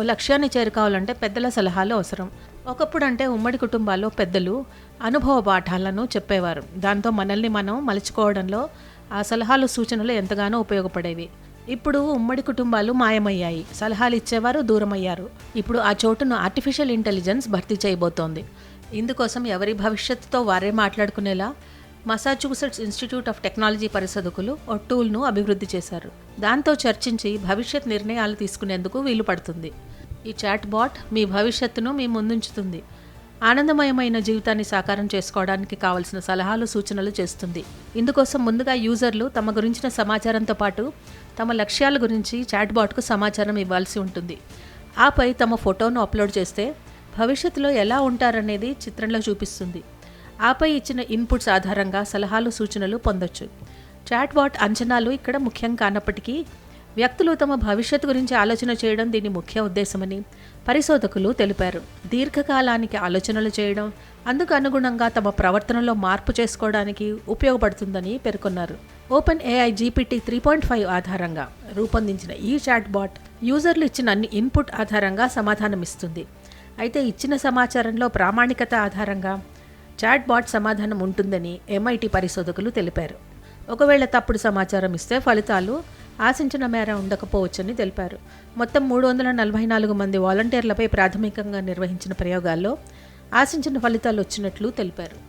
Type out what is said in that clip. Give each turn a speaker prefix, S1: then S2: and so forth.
S1: లక్ష్యాన్ని చేరుకోవాలంటే పెద్దల సలహాలు అవసరం. ఒకప్పుడు అంటే ఉమ్మడి కుటుంబాల్లో పెద్దలు అనుభవ పాఠాలను చెప్పేవారు. దాంతో మనల్ని మనం మలుచుకోవడంలో ఆ సలహాలు సూచనలు ఎంతగానో ఉపయోగపడేవి. ఇప్పుడు ఉమ్మడి కుటుంబాలు మాయమయ్యాయి. సలహాలు ఇచ్చేవారు దూరమయ్యారు. ఇప్పుడు ఆ చోటును ఆర్టిఫిషియల్ ఇంటెలిజెన్స్ భర్తీ చేయబోతోంది. ఇందుకోసం ఎవరి భవిష్యత్తుతో వారే మాట్లాడుకునేలా మసాచ్యూసెట్స్ ఇన్స్టిట్యూట్ ఆఫ్ టెక్నాలజీ పరిశోధకులు ఓ టూల్ను అభివృద్ధి చేశారు. దాంతో చర్చించి భవిష్యత్ నిర్ణయాలు తీసుకునేందుకు వీలు పడుతుంది. ఈ చాట్ బాట్ మీ భవిష్యత్తును మీ ముందుంచుతుంది. ఆనందమయమైన జీవితాన్ని సాకారం చేసుకోవడానికి కావలసిన సలహాలు సూచనలు చేస్తుంది. ఇందుకోసం ముందుగా యూజర్లు తమ గురించిన సమాచారంతో పాటు తమ లక్ష్యాల గురించి చాట్బాట్కు సమాచారం ఇవ్వాల్సి ఉంటుంది. ఆపై తమ ఫోటోను అప్లోడ్ చేస్తే భవిష్యత్తులో ఎలా ఉంటారనేది చిత్రంలో చూపిస్తుంది. ఆపై ఇచ్చిన ఇన్పుట్స్ ఆధారంగా సలహాలు సూచనలు పొందొచ్చు. చాట్బాట్ అంచనాలు ఇక్కడ ముఖ్యం కానప్పటికీ వ్యక్తులు తమ భవిష్యత్తు గురించి ఆలోచన చేయడం దీని ముఖ్య ఉద్దేశమని పరిశోధకులు తెలిపారు. దీర్ఘకాలానికి ఆలోచనలు చేయడం అందుకు అనుగుణంగా తమ ప్రవర్తనలో మార్పు చేసుకోవడానికి ఉపయోగపడుతుందని పేర్కొన్నారు. Open AI GPT three point five ఆధారంగా రూపొందించిన ఈ చాట్బాట్ యూజర్లు ఇచ్చిన అన్ని ఇన్పుట్ ఆధారంగా సమాధానమిస్తుంది. అయితే ఇచ్చిన సమాచారంలో ప్రామాణికత ఆధారంగా చాట్బాట్ సమాధానం ఉంటుందని ఎంఐటి పరిశోధకులు తెలిపారు. ఒకవేళ తప్పుడు సమాచారం ఇస్తే ఫలితాలు ఆశించిన మేర ఉండకపోవచ్చని తెలిపారు. మొత్తం మూడు వందల నలభై నాలుగు మంది వాలంటీర్లపై ప్రాథమికంగా నిర్వహించిన ప్రయోగాల్లో ఆశించిన ఫలితాలు వచ్చినట్లు తెలిపారు.